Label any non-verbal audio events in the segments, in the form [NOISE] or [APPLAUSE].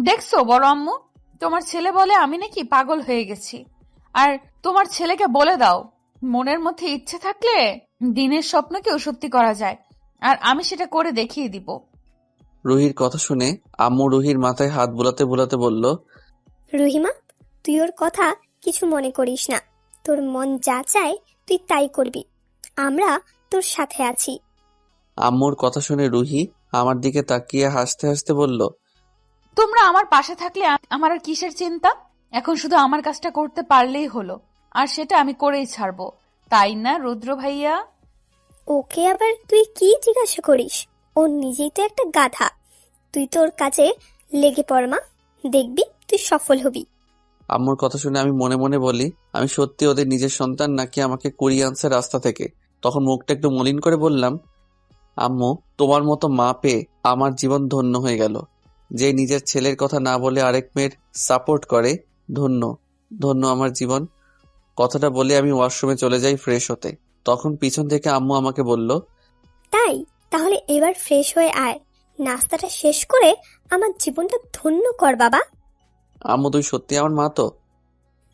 দেখছ বড় আম্মু? তোমার ছেলে বলে আমি নাকি পাগল হয়ে গেছি। আর তোমার ছেলেকে বলে দাও মনের মধ্যে ইচ্ছে থাকলে দিনের স্বপ্নকেও সত্যি করা যায় আর আমি সেটা করে দেখিয়ে দিব। রুহির কথা শুনে আম্মু রুহির মাথায় হাত বুলাতে বুলাতে বলল রহিমা তুই ওর কথা কিছু মনে করিস না। তোর মন যা চায় তুই তাই করবি। আমরা তোর সাথে আছি। আম্মুর কথা শুনে রুহি আমার দিকে তাকিয়ে হাসতে হাসতে বলল তোমরা আমার পাশে থাকলে আমার আর কিসের চিন্তা? এখন শুধু আমার কাজটা করতে পারলেই হলো। আর সেটা আমি করেই ছাড়বো। তাই না রুদ্র ভাইয়া? ওকে আবার তুই কি জিজ্ঞাসা করিস? ও নিজেই তো একটা গাধা। তুই তোর কাজে লেগে পড় মা। দেখবি তুই সফল হবি। আম্মুর কথা শুনে আমি মনে মনে বলি আমি সত্যি ওদের নিজের সন্তান নাকি আমাকে কুড়িয়ে আনছে রাস্তা থেকে? তখন মুখটা একটু মলিন করে বললাম আম্মু তোমার মতো মা পেয়ে আমার জীবন ধন্য হয়ে গেল। যে নিজের ছেলের কথা না বলে আরেক মেয়ের সাপোর্ট করে ধন্য ধন্য আমার জীবন। কথাটা বলে আমি ওয়াশরুমে চলে যাই ফ্রেশ হতে। তখন পিছন থেকে আম্মু আমাকে বলল তাই? তাহলে এবার ফ্রেশ হয়ে আয়। নাস্তাটা শেষ করে আমার জীবনটা ধন্য কর বাবা। আম্মু তুই সত্যি আমার মা তো?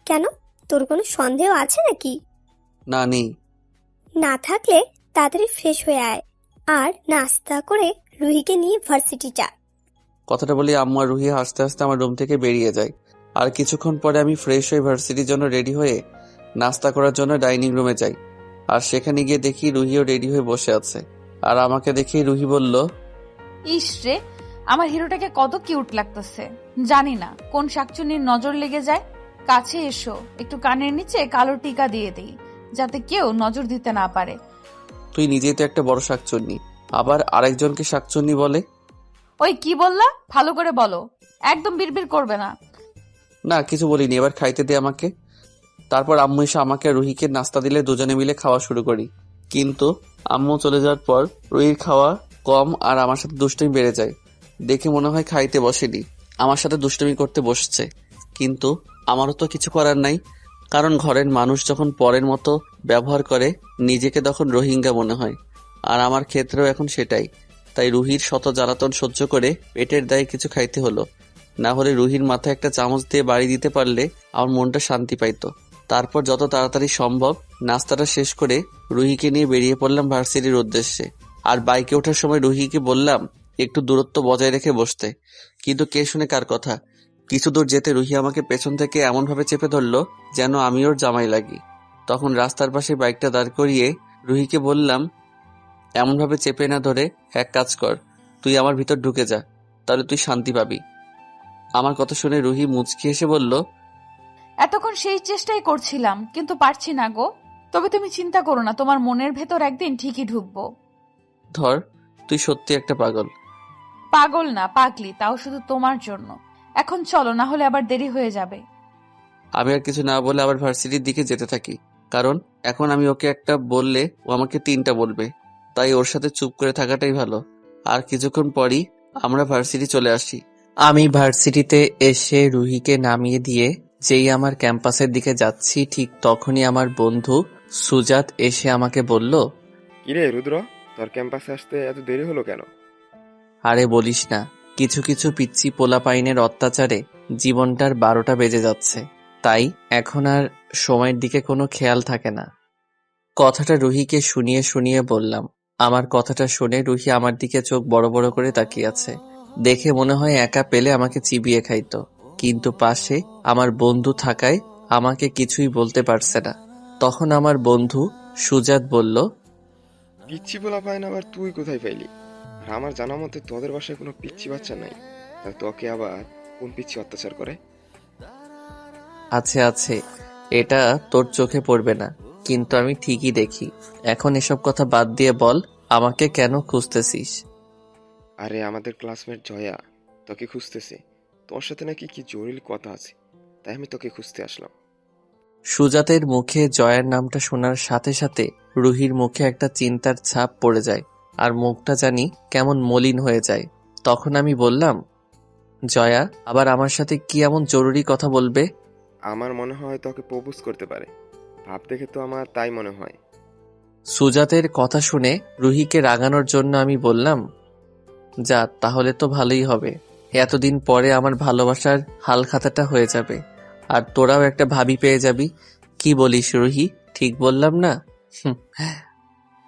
কেন? তোর কোনো সন্দেহ আছে নাকি? না নেই। না থাকলে তাড়াতাড়ি ফ্রেশ হয়ে আয়। আর নাস্তা করে রুহিকে নিয়ে ভার্সিটি যা। কথাটা বলি আম্মু রুহি হাসতে হাসতে আমার রুম থেকে বেরিয়ে যায়। আর কিছুক্ষণ পরে আমি ফ্রেশ হয়ে ভার্সিটির জন্য রেডি হয়ে নাস্তা করার জন্য ডাইনিং রুমে যাই। আর সেখানে গিয়ে দেখি রুহিও রেডি হয়ে বসে আছে। আর আমাকে দেখেই রুহি বলল ইস রে আমার হিরোটাকে কত কিউট লাগতেছে। জানি না কোন শাকচুনির নজর লেগে যায়? কাছে এসো একটু কানের নিচে কালো টিকা দিয়ে দিই যাতে কেউ নজর দিতে না পারে। তুই নিজেই তো একটা বড় শাকচুন্নি। আবার আরেকজনকে শাকচুন্নি বলে ওই, কি বললা? ভালো করে বলো। একদম বিড়বিড় করবে না। না, কিছু বলিনি। এবার খাইতে দে আমাকে। তারপর আম্মু এসে আমাকে রুহিকে নাস্তা দিলে দুজনে মিলে খাওয়া শুরু করি। কিন্তু আম্মু চলে যাওয়ার পর রুহির খাওয়া কম আর আমার সাথে দুষ্টুমি বেড়ে যায়। দেখে মনে হয় খাইতে বসেনি। আমার সাথে দুষ্টুমি করতে বসছে। কিন্তু আমারও তো কিছু করার নাই। কারণ ঘরের মানুষ যখন পরের মতো ব্যবহার করে, নিজেকে তখন রোহিঙ্গা মনে হয়। আর আমার ক্ষেত্রেও এখন সেটাই। তাই রুহির শত জ্বালাতন সহ্য করে পেটের দায়ে কিছু খাইতে হলো। না হলে রুহির মাথায় একটা চামচ দিয়ে বাড়ি দিতে পারলে আমার মনটা শান্তি পাইতো। তারপর যত তাড়াতাড়ি সম্ভব নাস্তাটা শেষ করে রুহিকে নিয়ে বেরিয়ে পড়লাম ভার্সিটির উদ্দেশ্যে। আর বাইকে ওঠার সময় রুহিকে বললাম, একটু দূরত্ব বজায় রেখে বসতে। কিন্তু কে শুনে কার কথা? কিছু দূর যেতে রুহি আমাকে পেছন থেকে এমনভাবে চেপে ধরলো যেন আমি ওর জামাই লাগি। তখন রাস্তার পাশে বাইকটা দাঁড় করিয়ে রুহিকে বললাম এমনভাবে চেপে না ধরে এক কাজ কর তুই আমার ভিতর ঢুকে যা তাহলে তুই শান্তি পাবি। আমার কথা শুনে রুহি মুচকি এসে বলল এতক্ষণ সেই চেষ্টাই করছিলাম কিন্তু পারছি না গো। তবে তুমি চিন্তা করো না তোমার মনের ভেতর একদিন ঠিকই ঢুকবো। ধর তুই সত্যি একটা পাগল। পাগল না পাগলি তাও শুধু তোমার জন্য। এখন চলো না হলে আবার দেরি হয়ে যাবে। আমি আর কিছু না বলে আবার ভার্সিটির দিকে যেতে থাকি কারণ এখন আমি ওকে একটা বললে ও আমাকে তিনটা বলবে। তাই ওর সাথে চুপ করে থাকাটাই ভালো। আর কিছুক্ষণ পরই আমরা ভার্সিটি চলে আসি। আমি ভার্সিটিতে এসে রুহিকে নামিয়ে দিয়ে যেই আমার ক্যাম্পাসের দিকে যাচ্ছি ঠিক তখনই আমার বন্ধু সুজাত এসে আমাকে বলল কিরে রুদ্র তোর ক্যাম্পাসে আসতে এত দেরি হলো কেন? আরে বলিস না কিছু কিছু পিচ্ছি পোলাপাইনের অত্যাচারে জীবনটার বারোটা বেজে যাচ্ছে। তাই এখন আর সময়ের দিকে কোনো খেয়াল থাকে না। কথাটা রুহিকে শুনিয়ে শুনিয়ে বললাম আমার কথাটা শুনে রুহি আমার দিকে চোখ বড় বড় করে তাকিয়ে আছে। দেখে মনে হয় একা পেলে আমাকে চিবিয়ে খাইতো। কিন্তু পাশে আমার বন্ধু থাকায় আমাকে কিছুই বলতে পারছে না। তখন আমার বন্ধু সুজাত বলল পিচ্ছি বলা পায় না আবার তুই কোথায় পাইলি? আর আমার জানা মতে তোদের বাসায় কোনো পিচ্ছি বাচ্চা নাই। তা তোকে আবার কোন পিচ্ছি অত্যাচার করে? আছে আছে। এটা তোর চোখে পড়বে না। কিন্তু আমি ঠিকই দেখি। এখন এসব কথা বাদ দিয়ে বল আমাকে কেন খুঁজতেছিস? আরে আমাদের ক্লাসমেট জয়া তোকে খুঁজতেছে। তোর সাথে নাকি কি জরুরি কথা আছে তাই আমি তোকে খুঁজতে আসলাম। সুজাতের মুখে জয়ার নামটা শোনার সাথে সাথে রুহির মুখে একটা চিন্তার ছাপ পড়ে যায় আর মুখটা জানি কেমন মলিন হয়ে যায়। তখন আমি বললাম জয়া আবার আমার সাথে কি এমন জরুরি কথা বলবে? আমার মনে হয় তোকে প্রপোজ করতে পারে। ভাব দেখে তো আমার তাই মনে হয়। সুজাতের কথা শুনে রুহিকে রাগানোর জন্য আমি বললাম, যা, তাহলে তো ভালোই হবে। এতদিন পরে আমার ভালোবাসার হালখাতাটা হয়ে যাবে। আর তোরাও একটা ভাবি পেয়ে যাবি। কি বলিস রুহি? ঠিক বললাম না।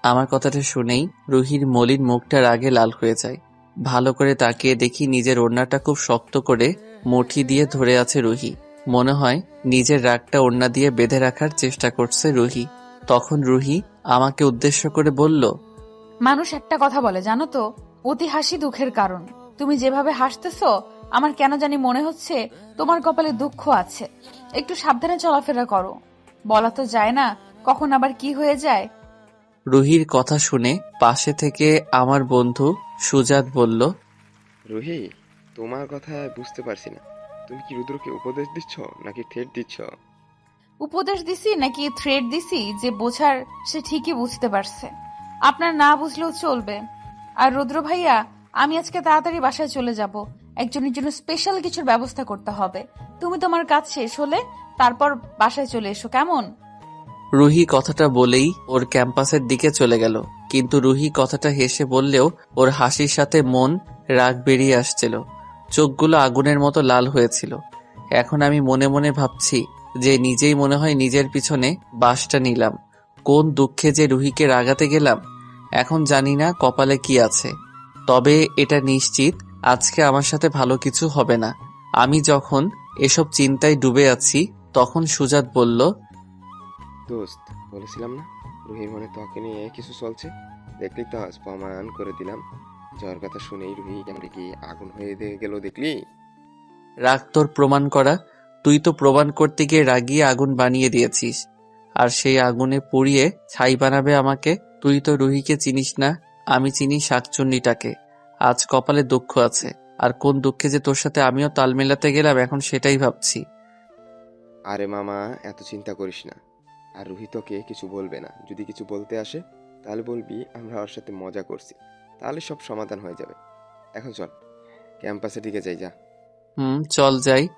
আমার কথাটা শুনেই রুহির মলিন মুখটা রাগে লাল হয়ে যায়। ভালো করে তাকিয়ে দেখি নিজের ওড়নাটা খুব শক্ত করে মুঠি দিয়ে ধরে আছে রুহি। মনে হয় নিজের রাগটা ওড়না দিয়ে বেঁধে রাখার চেষ্টা করছে রুহি। তখন রুহি আমাকে উদ্দেশ্য করে বলল মানুষ একটা কথা বলে জানো তো? অতি হাসি দুঃখের কারণ। তুমি যেভাবে হাসতেছো আমার কেন জানি মনে হচ্ছে তোমার কপালে দুঃখ আছে। একটু সাবধানে চলাফেরা করো। বলা তো যায় না কখন আবার কি হয়ে যায়। রুহির কথা শুনে পাশে থেকে আমার বন্ধু সুজাত বলল রুহি তোমার কথা বুঝতে পারছি না। তুমি কি রুদ্রকে উপদেশ দিচ্ছ নাকি থ্রেট দিচ্ছ? উপদেশ দিছি নাকি থ্রেড দিছি যে বোঝার সে ঠিকই বুঝতে পারছে। আপনার না বুঝলেও চলবে। আর রুদ্র ভাইয়া, আমি আজকে তাড়াতাড়ি বাসায় চলে যাব। একজনের জন্য স্পেশাল কিছুর ব্যবস্থা করতে হবে। তুমি তোমার কাজ শেষ হলে তারপর বাসায় চলে এসো, কেমন? রুহি কথাটা বলেই ওর ক্যাম্পাসের দিকে চলে গেল। কিন্তু রুহি কথাটা হেসে বললেও ওর হাসির সাথে মন রাগ বেরিয়ে আসছিল। চোখগুলো আগুনের মতো লাল হয়েছিল। এখন আমি মনে মনে ভাবছি যে নিজেই মনে হয় নিজের পিছনে বাসটা নিলাম। কোন দুঃখে যে রুহিকে রাগাতে গেলাম এখন জানি না কপালে কি আছে। তবে এটা নিশ্চিত আজকে আমার সাথে ভালো কিছু হবে না। আমি যখন এসব চিন্তায় ডুবে আছি তখন সুজাত বলল দোস্ত বলেছিলাম না? রুহির মনে তোকে নিয়ে কিছু চলছে? দেখলি তো আজ প্রমাণ করে দিলাম। জ্বর কথা শুনেই রুহি কেমন কি আগুন হয়ে দিয়ে গেল দেখলি? রাগ তোর প্রমাণ করা তুই তো প্রমাণ করতে গিয়ে রাগিয়ে আগুন বানিয়ে দিয়েছিস। আর সেই আগুনে পুড়িয়ে ছাই বানাবে আমাকে? তুই তো রুহিকে চিনিস না আমি চিনি শাকচুন্নিটাকে। আজ কপালে দুঃখ আছে। আর কোন দুঃখে যে তোর সাথে আমিও তাল মেলাতে গেলাম এখন সেটাই ভাবছি। আরে মামা এত চিন্তা করিস না। আর রুহি তোকে কিছু বলবে না। যদি কিছু বলতে আসে তাহলে বলবি আমরা ওর সাথে মজা করছি। তাহলে সব সমাধান হয়ে যাবে। এখন চল ক্যাম্পাসের দিকে যাই যা। হুম চল যাই।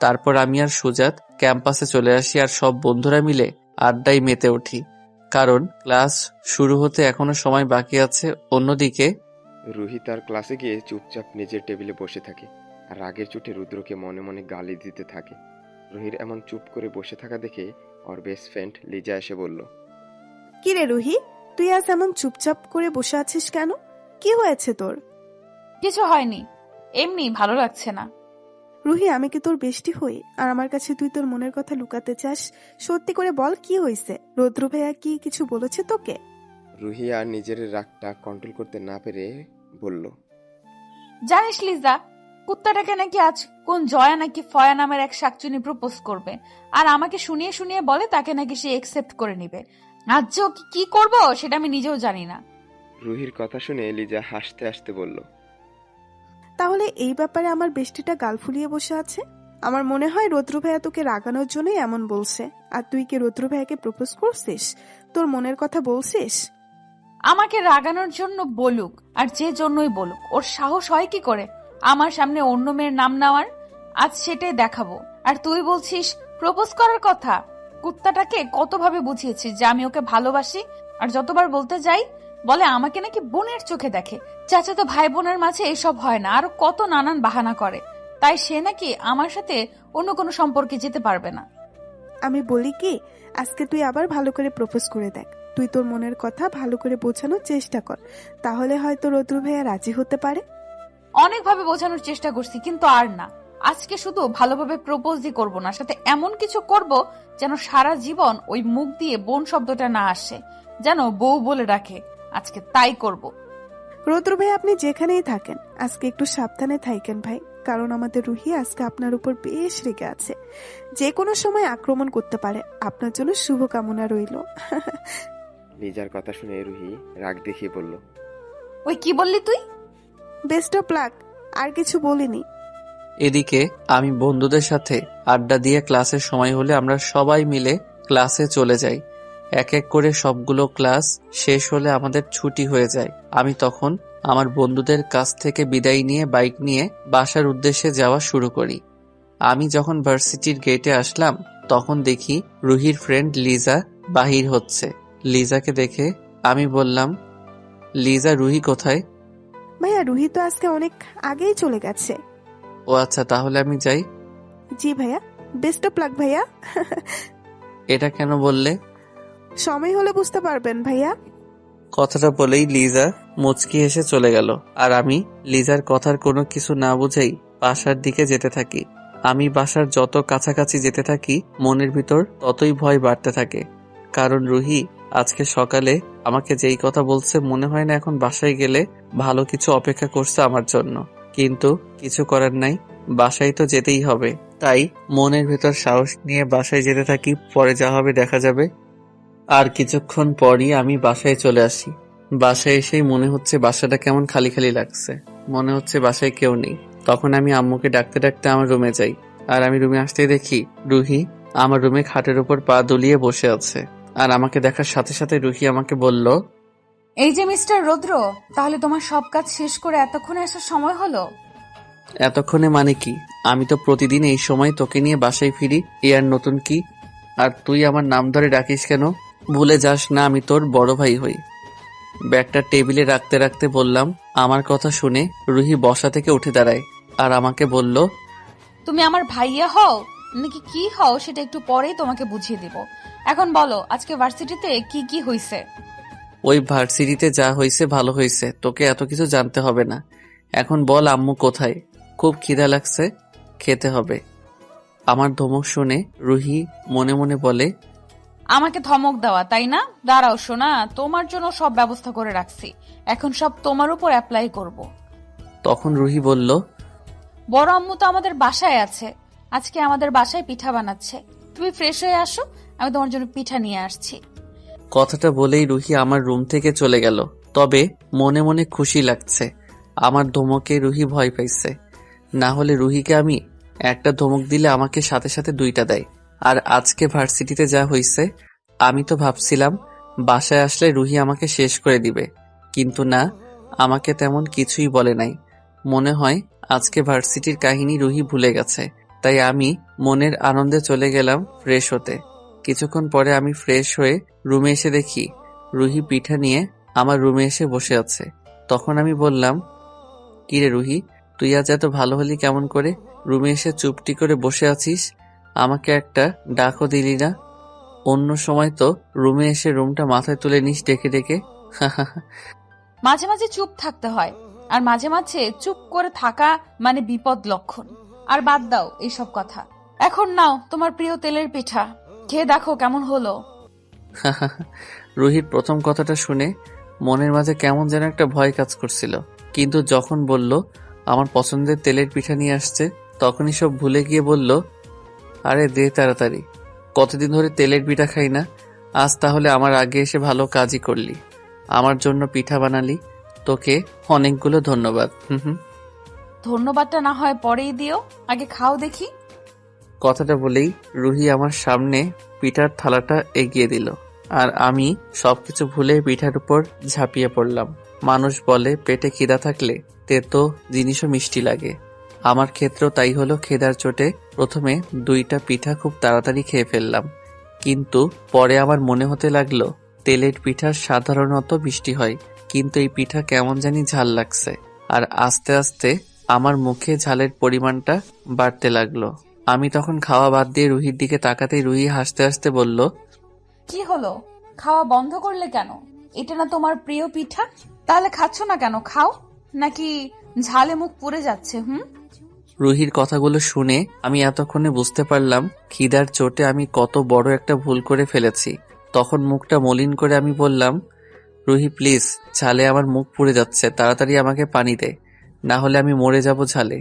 তারপর আমি আর সুজাত ক্যাম্পাসে চলে আসি আর সব বন্ধুরা মিলে আড্ডায় মেতে উঠি। কারণ ক্লাস শুরু হতে এখনও সময় বাকি আছে অন্যদিকে রুহি তার ক্লাসে গিয়ে চুপচাপ নিজের টেবিলে বসে থাকে আর রাগের চোটে রুদ্রকে মনে মনে গালি দিতে থাকে। রুহির এমন চুপ করে বসে থাকা দেখে ওর বেস্ট ফ্রেন্ড লিজা এসে বলল কি রে রুহি তুই আজ এমন চুপচাপ করে বসে আছিস কেন? কি হয়েছে তোর? কিছু হয়নি এমনি ভালো লাগছে না। রুহি আমি কি তোর বেষ্টি হই? আর আমার কাছে তুই তোর মনের কথা লুকাতে চাস? সত্যি করে বল কি হয়েছে রৌদ্র ভাইয়া কি কিছু বলেছে তোকে? রুহি আর নিজের রাগটা কন্ট্রোল করতে না পেরে বলল জানিস লিজা কুত্তাটাকে নাকি আজ কোন জয়া নাকি ফয়া নামের এক শাকচুনি প্রপোজ করবে। আর আমাকে শুনিয়ে শুনিয়ে বলে তাকে নাকি সে একসেপ্ট করে নিবে। আজ যে ওকে কি করব সেটা আমি নিজেও জানি না। রুহির কথা শুনে লিজা হাসতে হাসতে বলল তাহলে এই ব্যাপারে আমার বেষ্টিটা গাল ফুলিয়ে বসে আছে? আমার মনে হয় রৌদ্র ভাইয়া তোকে রাগানোর জন্যই এমন বলছে। আর তুই কি রৌদ্র ভাইয়াকে প্রপোজ করছিস? তোর মনের কথা বলছিস? আমাকে রাগানোর জন্য বলুক, আর যে জন্যই বলুক। ওর সাহস হয় কি করে? আমার সামনে অন্য মেয়ের নাম নেওয়ার? আজ সেটাই দেখাবো। আর তুই বলছিস প্রপোজ করার কথা? কুত্তাটাকে কতভাবে বুঝিয়েছিস যে আমি ওকে ভালোবাসি? আর যতবার বলতে যাই বলে আমাকে নাকি বোনের চোখে দেখে। চাচাতো ভাই বোনের মাঝে এসব হয় না আরও কত নানান বাহানা করে। তাই সে নাকি আমার সাথে অন্য কোনো সম্পর্কে যেতে পারবে না। আমি বলি কি আজকে তুই আবার ভালো করে প্রপোজ করে দেখ। তুই তোর মনের কথা ভালো করে বোঝানোর চেষ্টা কর। তাহলে হয়তো রৌদ্র ভাইয়া রাজি হতে পারে। অনেকভাবে বোঝানোর চেষ্টা করছি কিন্তু আর না। আজকে শুধু ভালোভাবে প্রপোজই করব না সাথে এমন কিছু করব যেন সারা জীবন ওই মুখ দিয়ে বোন শব্দটা না আসে যেন বউ বলে রাখে আজকে তাই করব। রৌদ্র ভাই আপনি যেখানেই থাকেন আজকে একটু সাবধানে থাকেন ভাই কারণ আমাদের রুহি আজকে আপনার উপর বেশ রেগে আছে। যে কোনো সময় আক্রমণ করতে পারে আপনার জন্য শুভকামনা রইল। লিজার কথা শুনে রুহি রাগ দেখিয়ে বলল ওই কি বললি তুই? বেস্ট অফ লাক আর কিছু বলিনি। এদিকে আমি বন্ধুদের সাথে আড্ডা দিয়ে ক্লাসের সময় হলে আমরা সবাই মিলে ক্লাসে চলে যাই। এক এক করে সবগুলো ক্লাস শেষ হলে আমাদের ছুটি হয়ে যায়। আমি তখন আমার বন্ধুদের কাছ থেকে বিদায় নিয়ে বাইক নিয়ে বাসার উদ্দেশ্যে যাওয়া শুরু করি। আমি যখন ভার্সিটির গেটে আসলাম তখন দেখি রুহির ফ্রেন্ড লিজা বাহির হচ্ছে। লিজাকে দেখে আমি বললাম লিজা রুহি কোথায়? ভাইয়া রুহি তো আজকে অনেক আগেই চলে গেছে। ও আচ্ছা তাহলে আমি যাই। জি ভাইয়া বেস্ট অফ লাক ভাইয়া। এটা কেন বললে? সময় হলে বুঝতে পারবেন, ভাইয়া। কথাটা বলেই লিজা মুচকি এসে চলে গেল। আর আমি লিজার কথার কোনো কিছু না বুঝেই বাসার দিকে যেতে থাকি। আমি বাসার যত কাছাকাছি যেতে থাকি, মনের ভিতর ততই ভয় বাড়তে থাকে। কারণ রুহি, আজকে সকালে আমাকে যেই কথা বলছে মনে হয় না এখন বাসায় গেলে ভালো কিছু অপেক্ষা করছে আমার জন্য। কিন্তু কিছু করার নাই, বাসায় তো যেতেই হবে। তাই মনের ভেতর সাহস নিয়ে বাসায় যেতে থাকি, পরে যা হবে দেখা যাবে। আর কিছুক্ষণ পরই আমি বাসায় চলে আসি। বাসায় এসেই মনে হচ্ছে বাসাটা কেমন খালি খালি লাগছে। মনে হচ্ছে বাসায় কেউ নেই। তখন আমি আম্মুকে ডাকতে ডাকতে আমার রুমে যাই। আর আমি রুমে আসতেই দেখি রুহি আমার রুমে খাটের উপর পা দুলিয়ে বসে আছে। আর আমাকে দেখার সাথে সাথে রুহি আমাকে বলল এই যে মিস্টার রুদ্র তাহলে তোমার সব কাজ শেষ করে এতক্ষণে আসার সময় হলো? এতক্ষণে মানে কি? আমি তো প্রতিদিন এই সময় তোকে নিয়ে বাসায় ফিরি এ আর নতুন কি? আর তুই আমার নাম ধরে ডাকিস কেন? ভুলে যাস না আমি তোর বড় ভাই হই। ব্যাগটা টেবিলে রাখতে রাখতে বললাম আমার কথা শুনে রুহি বসা থেকে উঠে দাঁড়ায় আর আমাকে বলল তুমি আমার ভাইয়া হও? নাকি কি হও সেটা একটু পরেই তোমাকে বুঝিয়ে দিব। এখন বলো আজকে ভার্সিটিতে কি কি হয়েছে ওই ভার্সিটিতে যা হয়েছে ভালো হয়েছে তোকে এত কিছু জানতে হবে না। এখন বল আম্মু কোথায়? খুব খিদা লাগছে খেতে হবে। আমার ধমক শুনে রুহি মনে মনে বলে আমাকে ধমক দেওয়া তাই না? দাঁড়াও শোনা তোমার জন্য সব ব্যবস্থা করে রাখছি। এখন সব তোমার উপর অ্যাপ্লাই করব। তখন রুহি বলল বড় আম্মু তো আমাদের বাসায় আছে। আজকে আমাদের বাসায় পিঠা বানাচ্ছে। তুমি ফ্রেশ হয়ে আসো আমি তোমার জন্য পিঠা নিয়ে আসছি। কথাটা বলেই রুহি আমার রুম থেকে চলে গেল। তবে মনে মনে খুশি লাগছে। আমার ধমকে রুহি ভয় পাইছে। না হলে রুহিকে আমি একটা ধমক দিলে আমাকে সাথে সাথে দুইটা দেয়। আর আজকে ভার্সিটিতে যা হইছে, আমি তো ভাবছিলাম, বাসায় আসলে রুহি আমাকে শেষ করে দিবে। কিন্তু না, আমাকে তেমন কিছুই বলে নাই। মনে হয়, আজকে ভার্সিটির কাহিনী রুহি ভুলে গেছে। তাই আমি মনের আনন্দে চলে গেলাম ফ্রেশ হতে। কিছুক্ষণ পরে আমি ফ্রেশ হয়ে রুমে এসে দেখি, রুহি পিঠা নিয়ে আমার রুমে এসে বসে আছে। তখন আমি বললাম, কিরে রুহি, তুই আজ এত ভালো হলি কেমন করে? রুমে এসে চুপটি করে বসে আছিস? আমাকে একটা ডাকও দিলি না। অন্য সময় তো রুমে এসে রুমটা মাথায় তুলে নিস ডেকে ডেকে। [LAUGHS] মাঝে মাঝে চুপ থাকতে হয় আর মাঝে মাঝে চুপ করে থাকা মানে বিপদ লক্ষণ। আর বাদ দাও এইসব কথা। এখন নাও তোমার প্রিয় তেলের পিঠা। খেয়ে দেখো কেমন হলো। [LAUGHS] রুহির প্রথম কথাটা শুনে মনের মাঝে কেমন যেন একটা ভয় কাজ করছিল। কিন্তু যখন বলল আমার পছন্দের তেলের পিঠা নিয়ে আসছে তখনই সব ভুলে গিয়ে বলল আরে দে তাড়াতাড়ি। কতদিন ধরে তেলের পিঠা খাই না আজ তাহলে আমার আগে এসে ভালো কাজই করলি। আমার জন্য পিঠা বানালি তোকে অনেকগুলো ধন্যবাদ হুম হুম। ধন্যবাদটা না হয় পরেই দিও আগে খাও দেখি। কথাটা বলেই রুহি আমার সামনে পিঠার থালাটা এগিয়ে দিল আর আমি সবকিছু ভুলে পিঠার উপর ঝাঁপিয়ে পড়লাম। মানুষ বলে পেটে খিদা থাকলে তেতো জিনিসও মিষ্টি লাগে। আমার ক্ষেত্রেও তাই হলো খেদার চোটে প্রথমে দুইটা পিঠা খুব তাড়াতাড়ি খেয়ে ফেললাম। কিন্তু পরে আমার মনে হতে লাগল, তেলের পিঠা সাধারণত বৃষ্টি হয়, কিন্তু এই পিঠা কেমন জানি ঝাল লাগছে। আর আস্তে আস্তে আমার মুখে ঝালের পরিমাণটা বাড়তে লাগল। আমি তখন খাওয়া বাদ দিয়ে রুহির দিকে তাকাতেই রুহি হাসতে হাসতে বলল, কি হলো? খাওয়া বন্ধ করলে কেন? এটা না তোমার প্রিয় পিঠা? তাহলে খাচ্ছ না কেন? খাও? নাকি ঝালে মুখ পুড়ে যাচ্ছে, হুম? রুহির কথাগুলো শুনে আমি এতক্ষণে বুঝতে পারলাম খিদার চোটে আমি কত বড় একটা ভুল করে ফেলেছি। তখন মুখটা মলিন করে আমি বললাম, রুহি, প্লিজ, ছালে আমার মুখ পুড়ে যাচ্ছে, তাড়াতাড়ি আমাকে পানি দে, না হলে আমি মরে যাব ঝালে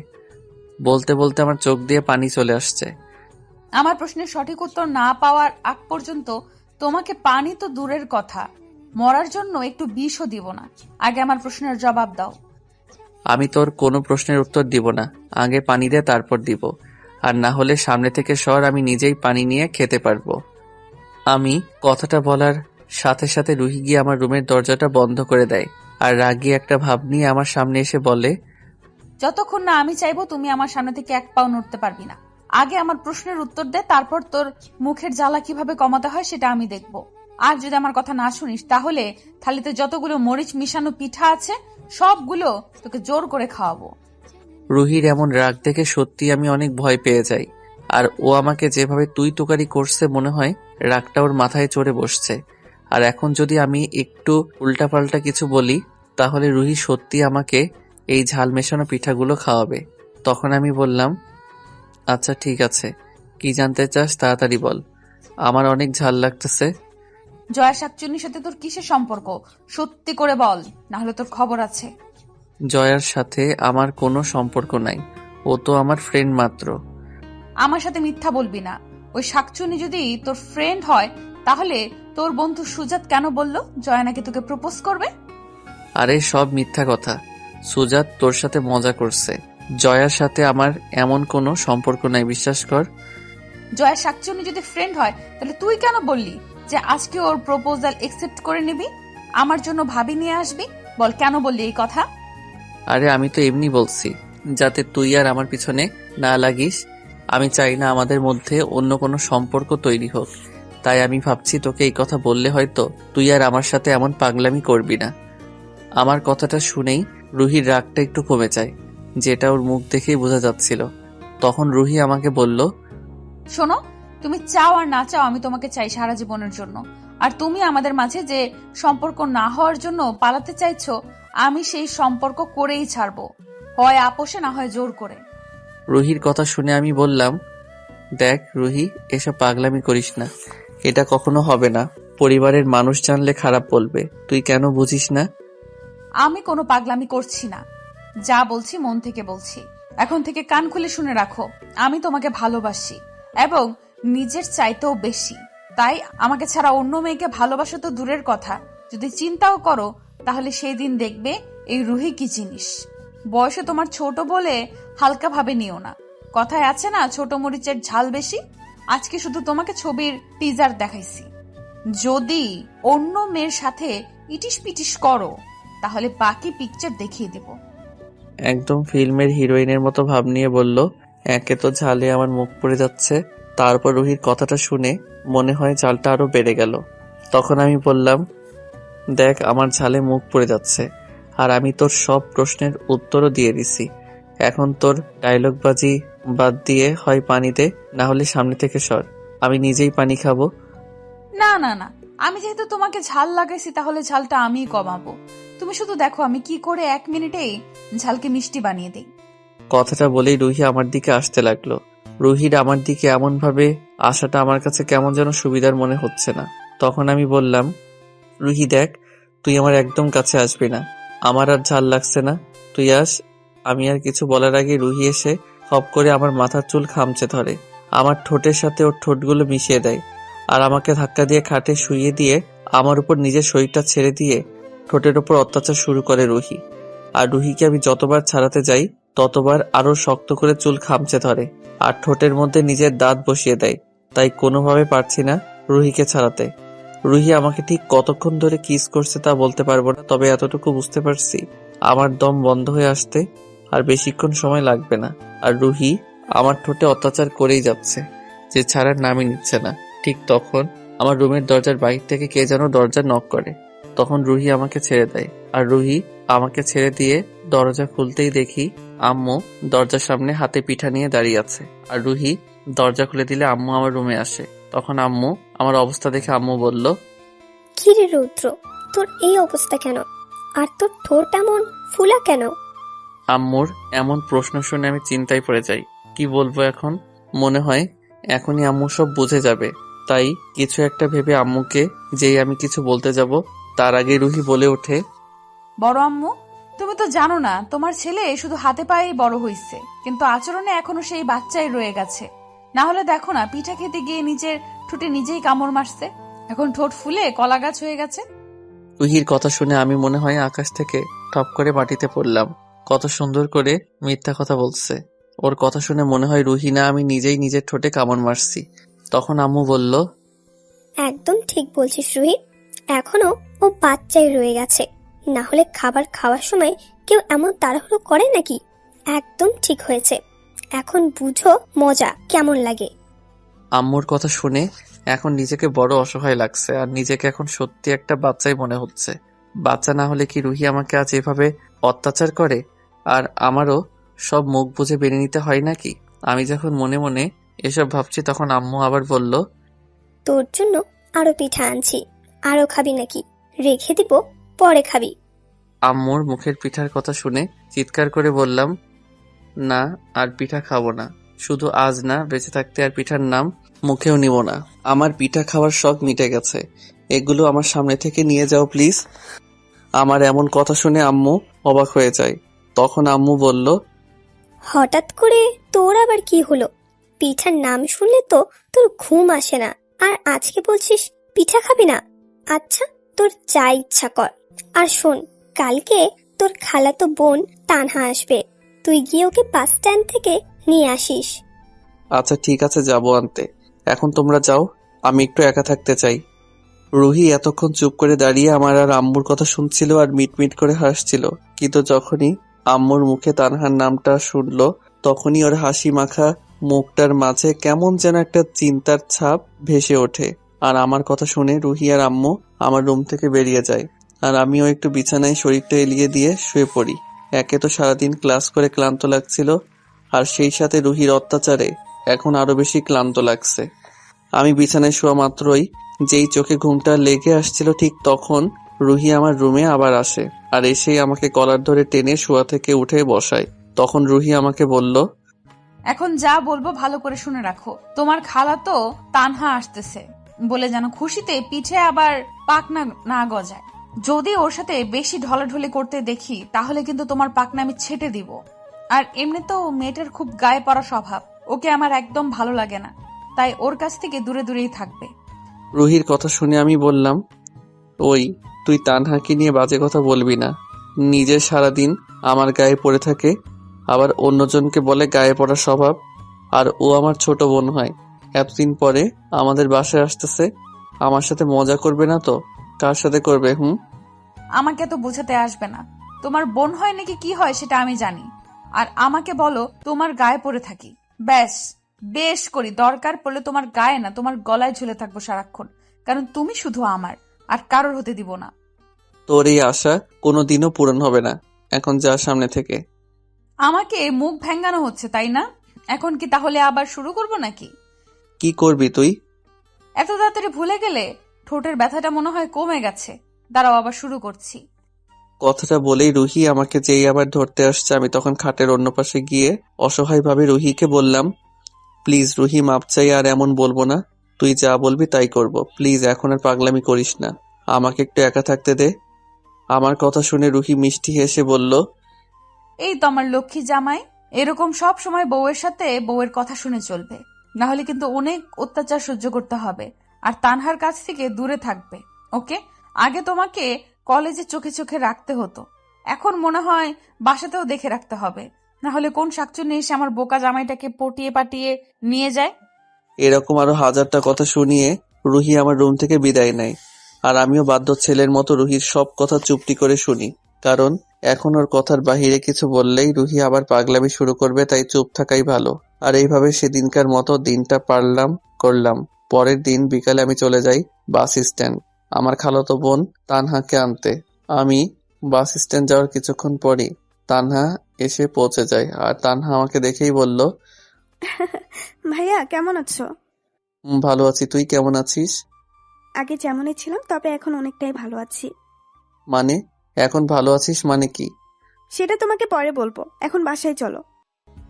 বলতে বলতে আমার চোখ দিয়ে পানি চলে আসছে। আমার প্রশ্নের সঠিক উত্তর না পাওয়ার আগ পর্যন্ত তোমাকে পানি তো দূরের কথা, মরার জন্য একটু বিষও দিব না। আগে আমার প্রশ্নের জবাব দাও। আমি তোর কোনো প্রশ্নের উত্তর দিব না। আগে পানি দে, তারপর দিব। আর না হলে সামনে থেকে সর, আমি নিজেই পানি নিয়ে খেতে পারব। আমি কথাটা বলার সাথে সাথে রুহি গিয়ে আমার রুমের দরজাটা বন্ধ করে দেয় আর রাগি একটা ভাব নিয়ে আমার সামনে এসে বলে, যতক্ষণ না আমি চাইব তুমি আমার সামনে থেকে এক পাও নড়তে পারবি না। আগে আমার প্রশ্নের উত্তর দে, তারপর তোর মুখের জ্বালা কীভাবে কমাতে হয় সেটা আমি দেখব। আর যদি আমার কথা না শুনিস, তাহলে থালিতে যতগুলো মরিচ মিশানো পিঠা আছে সবগুলো তোকে জোর করে খাওয়াবো। রুহির এমন রাগ দেখে সত্যি আমি অনেক ভয় পেয়ে যাই। আর ও আমাকে যেভাবে তুই তোকারি করছে মনে হয়, রাগটা ওর মাথায় চড়ে বসছে। আর এখন যদি আমি একটু উল্টাপাল্টা কিছু বলি, তাহলে রুহি সত্যি আমাকে এই ঝাল মেশানো পিঠাগুলো খাওয়াবে। তখন আমি বললাম আচ্ছা ঠিক আছে। কি জানতে চাস তাড়াতাড়ি বল। আমার অনেক ঝাল লাগতেছে। জয়া শাকচুন্নির সাথে তোর কিসের সম্পর্ক? সত্যি করে বল না হলে তোর খবর আছে। জয়ার সাথে আমার কোনো সম্পর্ক নাই। ও তো আমার ফ্রেন্ড মাত্র। আমার সাথে মিথ্যা বলবি না। ওই শাকচুনি যদি তোর ফ্রেন্ড হয় তাহলে তোর বন্ধু সুজাত কেন বলল? জয়া নাকি তোকে প্রপোজ করবে? আরে সব মিথ্যা কথা। সুজাত তোর সাথে মজা করছে। জয়ার সাথে আমার এমন কোনো সম্পর্ক নাই বিশ্বাস কর। জয়া শাকচুনি যদি ফ্রেন্ড হয় তাহলে তুই কেন বললি? যে আজকে ওর প্রপোজাল একসেপ্ট করে নিবি আমার জন্য ভাবি নিয়ে আসবি। বল কেন বললি এই কথা? আরে আমি তো এমনি বলছি যাতে তুই আর আমার পিছনে না লাগিস। আমি চাই না আমাদের মধ্যে অন্য কোনো সম্পর্ক তৈরি হোক। তাই আমি ভাবছি তোকে এই কথা বললে হয়তো তুই আর আমার সাথে এমন পাগলামি করবি না। আমার কথাটা শুনেই রুহির রাগটা একটু কমে যায় যেটা ওর মুখ দেখেই বোঝা যাচ্ছিল। তখন রুহি আমাকে বলল শোনো তুমি চাও আর না চাও আমি তোমাকে চাই সারা জীবনের জন্য। আর তুমি আমাদের মাঝে যে সম্পর্ক না হওয়ার জন্য পালাতে চাইছো আমি সেই সম্পর্ক করেই ছাড়বো। হয় আপোষে না হয় জোর করে। রুহির কথা শুনে আমি বললাম দেখ রুহি এসব পাগলামি করিস না। এটা কখনো হবে না। পরিবারের মানুষ জানলে খারাপ বলবে। তুই কেন বুঝিস না? আমি কোনো পাগলামি করছি না। যা বলছি মন থেকে বলছি। এখন থেকে কান খুলে শুনে রাখো আমি তোমাকে ভালোবাসি। এবং নিজের চাইতেও বেশি। তাই আমাকে ছাড়া অন্য মেয়েকে ভালোবাসা তো দূরের কথা। যদি চিন্তাও করো, তাহলে সেই দিন দেখবে এই রুহি কি জিনিস। বয়সে তোমার ছোট বলে হালকা ভাবে নিও না। কথায় আছে না, ছোট মরিচের ঝাল বেশি? আজকে শুধু তোমাকে ছবির টিজার দেখাইছি। যদি অন্য মেয়ের সাথে ইটিস পিটিস করো, তাহলে বাকি পিকচার দেখিয়ে দেব। একদম ফিল্মের হিরোইনের মতো ভাব নিয়ে বলল, একে তো ঝালে আমার মুখ পড়ে যাচ্ছে। তারপর রুহির কথাটা শুনে মনে হয় ঝালটা আরও বেড়ে গেল। তখন আমি বললাম দেখ আমার ঝালে মুখ পড়ে যাচ্ছে আর আমি তোর সব প্রশ্নের উত্তরও দিয়ে দিছি। এখন তোর ডায়লগবাজি বাদ দিয়ে হয় পানি দে না হলে সামনে থেকে সর। আমি নিজেই পানি খাব। না না না। আমি যেহেতু তোমাকে ঝাল লাগাইছি তাহলে ঝালটা আমিই কমাবো। তুমি শুধু দেখো আমি কি করে এক মিনিটেই ঝালকে মিষ্টি বানিয়ে দিই। কথাটা বলেই রুহি আমার দিকে আসতে লাগল। রুহির আমার দিকে এমন ভাবে আসাটা আমার কাছে কেমন যেন সুবিধার মনে হচ্ছে না। তখন আমি বললাম রুহি দেখ, তুই আমার একদম কাছে আসবি না। আমার আর ঝাল লাগছে না। তুই আস, আমি আর কিছু বলার আগে রুহি এসে হপ করে আমার মাথার চুল খামচে ধরে। আমার ঠোঁটের সাথে ওর ঠোঁটগুলো মিশিয়ে দেয় আর আমাকে ধাক্কা দিয়ে খাটে শুইয়ে দিয়ে আমার উপর নিজের শরীরটা ছেড়ে দিয়ে ঠোঁটের উপর অত্যাচার শুরু করে রুহি। আর রুহিকে আমি যতবার ছাড়াতে যাই ততবার আরও শক্ত করে চুল খামচে ধরে, আর ঠোঁটের মধ্যে নিজের দাঁত বসিয়ে দেয়। তাই কোনোভাবে পারছি না রুহিকে ছাড়াতে। রুহি আমাকে ঠিক কতক্ষণ ধরে কিস করছে তা বলতে পারব না, তবে এতটুকু বুঝতে পারছি আমার দম বন্ধ হয়ে আসতে আর বেশিক্ষণ সময় লাগবে না। আর রুহি আমার ঠোঁটে অত্যাচার করেই যাচ্ছে, যে ছাড়ার নামই নিচ্ছে না। ঠিক তখন আমার রুমের দরজার বাইর থেকে কে যেন দরজা নক করে। তখন রুহি আমাকে ছেড়ে দেয়, আর রুহি আমাকে ছেড়ে দিয়ে দরজা খুলতেই দেখি আম্মু দরজার সামনে হাতে পিঠা নিয়ে দাঁড়িয়ে আছে। আর রুহি দরজা খুলে দিলে আম্মু আমার রুমে আসে। তখন আম্মু আমার অবস্থা দেখে আম্মু বলল কি রে রুদ্র তোর এই অবস্থা কেন? আর তোর ঠোঁট এমন ফুলা কেন? আম্মুর এমন প্রশ্ন শুনে আমি চিন্তায় পড়ে যাই। কি বলব এখন? মনে হয় এখনই আম্মু সব বুঝে যাবে। তাই কিছু একটা ভেবে আম্মুকে যেই আমি কিছু বলতে যাব তার আগে রুহি বলে ওঠে বড় আম্মু তুমি তো জানো না তোমার ছেলে শুধু হাতে পায়েই বড় হইছে কিন্তু আচরণে এখনও সেই বাচ্চাই রয়ে গেছে। না হলে দেখো না পিঠা খেতে গিয়ে নিজের ঠোঁটে নিজেই কামড় মারছে। এখন ঠোঁট ফুলে কলা গাছ হয়ে গেছে। রুহির কথা শুনে আমি মনে হয় আকাশ থেকে টপ করে মাটিতে পড়লাম। কত সুন্দর করে মিথ্যা কথা বলছে। ওর কথা শুনে মনে হয় রুহি না আমি নিজেই নিজের ঠোঁটে কামড় মারছি। তখন আম্মু বলল একদম ঠিক বলছিস রুহি। এখনও ও বাচ্চাই রয়ে গেছে। না হলে খাবার খাওয়ার সময় কেউ এমন তাড়াহুড়ো করে নাকি? একদম ঠিক হয়েছে। এখন বুঝো মজা কেমন লাগে। আম্মুর কথা শুনে এখন নিজেকে বড় অসহায় লাগছে আর নিজেকে এখন সত্যি একটা বাচ্চাই মনে হচ্ছে। বাচ্চা না হলে কি রুহি আমাকে আজ এভাবে অত্যাচার করে? আর আমারও সব মুখ বুঝে বেড়ে নিতে হয় নাকি? আমি যখন মনে মনে এসব ভাবছি তখন আম্মু আবার বলল তোর জন্য আরও পিঠা আনছি। আরও খাবি নাকি? রেখে দিব পরে খাবি। আম্মুর মুখের পিঠার কথা শুনে চিৎকার করে বললাম না আর পিঠা খাব না। শুধু আজ না বেঁচে থাকতে আর পিঠার নাম মুখেও নিব না। আমার পিঠা খাওয়ার শখ মিটে গেছে। এগুলো আমার সামনে থেকে নিয়ে যাও প্লিজ। আমার এমন কথা শুনে আম্মু অবাক হয়ে যায়। তখন আম্মু বলল হঠাৎ করে তোর আবার কি হলো? পিঠার নাম শুনলে তো তোর ঘুম আসে না। আর আজকে বলছিস পিঠা খাবি না? আচ্ছা তোর যা ইচ্ছা কর। আর শোন, কালকে তোর খালাতো বোন তানহা আসবে। তুই গিয়ে ওকে বাস স্ট্যান্ড থেকে নিয়ে আসিস। আচ্ছা ঠিক আছে, যাব আনতে। এখন তোমরা যাও, আমি একটু একা থাকতে চাই। রুহি এতক্ষণ চুপ করে দাঁড়িয়ে আমার আর আম্মুর কথা শুনছিল আর মিটমিট করে হাসছিল। কিন্তু যখনই আম্মুর মুখে তানহার নামটা শুনলো, তখনই ওর হাসি মাখা মুখটার মাঝে কেমন যেন একটা চিন্তার ছাপ ভেসে ওঠে। আর আমার কথা শুনে রুহি আর আম্মু আমার রুম থেকে বেরিয়ে যায়। আর আমিও একটু বিছানায় শরীরটা এলিয়ে দিয়ে শুয়ে পড়ি। একে তো সারাদিন ক্লাস করে ক্লান্ত লাগছিল, আর সেই সাথে রুহির অত্যাচারে এখন আরও বেশি ক্লান্ত লাগছে। আমি বিছানায় শোয়া মাত্রই যেই চোখে ঘুমটা লেগে আসছিল ঠিক তখন রুহি আমার রুমে আবার আসে আর এসেই আমাকে কলার ধরে টেনে শোয়া থেকে উঠে বসায়। তখন রুহি আমাকে বলল, এখন যা বলব ভালো করে শুনে রাখো। তোমার খালা তো তানহা আসতেছে। বলে যেন খুশিতে পিঠে আবার পাক না না গজায়। যদি ওর সাথে বেশি ঢলাঢলি করতে দেখি, তাহলে কিন্তু তোমার পাকনা আমি ছেটে দিব। আর এমনিতেও মেয়েটার খুব গায়ে পড়া স্বভাব, ওকে আমার একদম ভালো লাগে না। তাই ওর কাছ থেকে দূরে দূরেই থাকবে। রুহির কথা শুনে আমি বললাম, ওই, তুই তানহাকে নিয়ে বাজে কথা বলবি না। নিজে সারাদিন আমার গায়ে পড়ে থাকে, আবার অন্যজনকে বলে গায়ে পড়া স্বভাব, আর ও আমার ছোট বোন হয়। এতদিন পরে আমাদের বাসায় আসতেছে। আমার সাথে মজা করবে না তো? কার সাথে করবে হুম? আমাকে তো বোঝাতে আসবে না। তোমার বোন হয় নাকি কি হয় সেটা আমি জানি। আর আমাকে বলো তোমার গায়ে পড়ে থাকি। ব্যাস বেশ করি। দরকার পড়লে তোমার গায়ে না তোমার গলায় ঝুলে থাকব সারাক্ষণ। কারণ তুমি শুধু আমার আর কারোর হতে দিব না। তোর এই আশা কোনোদিনও পূরণ হবে না। এখন যা সামনে থেকে। আমাকে মুখ ভেঙ্গানো হচ্ছে তাই না? এখন কি তাহলে আবার শুরু করব নাকি? কি করবি তুই? এত তাড়াতাড়ি ভুলে গেলে ঠোঁটের ব্যথাটা মনে হয় কমে গেছে। দাঁড়াও আবার শুরু করছি। কথাটা বলেই রুহি আমাকে যেই আবার ধরতে আসছে আমি তখন খাটের অন্য পাশে গিয়ে অসহায়ভাবে রুহিকে বললাম প্লিজ রুহি মাপ চাই আর এমন বলব না। তুই যা বলবি তাই করব। প্লিজ এখন আর পাগলামি করিস না। আমাকে একটু একা থাকতে দে। আমার কথা শুনে রুহি মিষ্টি হেসে বলল এই তো আমার লক্ষ্মী জামাই। এরকম সব সময় বউয়ের সাথে বউয়ের কথা শুনে চলবে। না হলে কিন্তু অনেক অত্যাচার সহ্য করতে হবে। আর তানহার কাছ থেকে দূরে থাকবে, ওকে? আগে তোমাকে কলেজে চোখে চোখে রাখতে হতো। এখন মনে হয় বাসাতেও দেখে রাখতে হবে। না হলে কোন শাকচুন্নি এসে আমার বোকা জামাইটাকে পটিয়ে পাটিয়ে নিয়ে যায়? এরকম আরও হাজারটা কথা শুনিয়ে রুহি আমার রুম থেকে বিদায় নেয়। আর আমিও বাধ্য ছেলের মতো রুহির সব কথা চুপটি করে শুনি। কারণ এখন ওর কথার বাহিরে কিছু বললেই রুহি আবার পাগলামি শুরু করবে তাই চুপ থাকাই ভালো। আর এইভাবে সেদিনকার মতো দিনটা পারলাম করলাম। পরের দিন বিকালে আমি চলে যাই বাস স্ট্যান্ড। আমার খালাতো বোন তানহাকে আনতে। আমি বাস স্ট্যান্ড যাওয়ার কিছুক্ষণ পরই তানহা এসে পৌঁছে যায় আর তানহা আমাকে দেখেই বলল ভাইয়া কেমন আছো? "হুম, ভালো আছি। তুই কেমন আছিস? আগে যেমনই ছিলাম তবে এখন অনেকটাই ভালো আছি। মানে? এখন ভালো আছিস মানে কি? সেটা তোমাকে পরে বলব। এখন বাসায় চলো।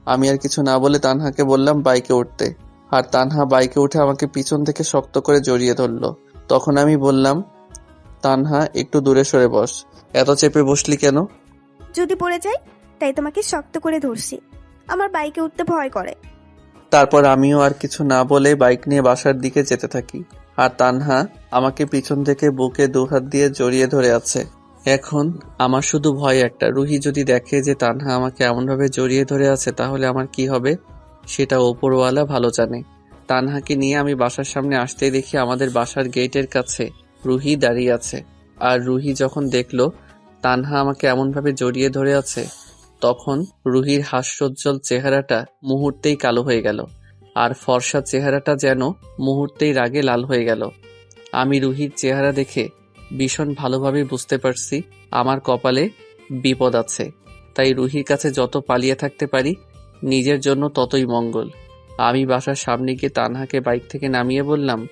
আমি আর কিছু না বলে তানহাকে বললাম বাইকে উঠতে। আর তানহা বাইকে উঠে আমাকে পিছন থেকে শক্ত করে জড়িয়ে ধরলো। তখন আমি বললাম তানহা একটু দূরে সরে বস। এত চেপে বসলি কেন? যদি পড়ে যাই তাই তোমাকে শক্ত করে ধরছি। আমার বাইকে উঠতে ভয় করে। তারপর আমিও আর কিছু না বলে বাইক নিয়ে বাসার দিকে যেতে থাকি। আর তানহা আমাকে পিছন থেকে বুকে দুহাত দিয়ে জড়িয়ে ধরে আছে। এখন আমার শুধু ভয় একটা। রুহি যদি দেখে যে তানহা আমাকে এমনভাবে জড়িয়ে ধরে আছে, তাহলে আমার কি হবে? সেটা ওপরওয়ালা ভালো জানে। তানহাকে নিয়ে আমি বাসার সামনে আসতেই দেখি আমাদের বাসার গেটের কাছে রুহি দাঁড়িয়ে আছে। আর রুহি যখন দেখল তানহা আমাকে এমনভাবে জড়িয়ে ধরে আছে, তখন রুহির হাস্যোজ্জ্বল চেহারাটা মুহূর্তেই কালো হয়ে গেল। আর ফর্সা চেহারাটা যেন মুহূর্তেই রাগে লাল হয়ে গেল। আমি রুহির চেহারা দেখে ভীষণ ভালোভাবে বুঝতে পারছি, আমার কপালে বিপদ আছে। তাই রুহির কাছে যত পালিয়ে থাকতে পারি, নিজের জন্য ততই মঙ্গল। আমি বাসার সামনে গিয়ে তানহাকে বাইক থেকে নামিয়ে বললাম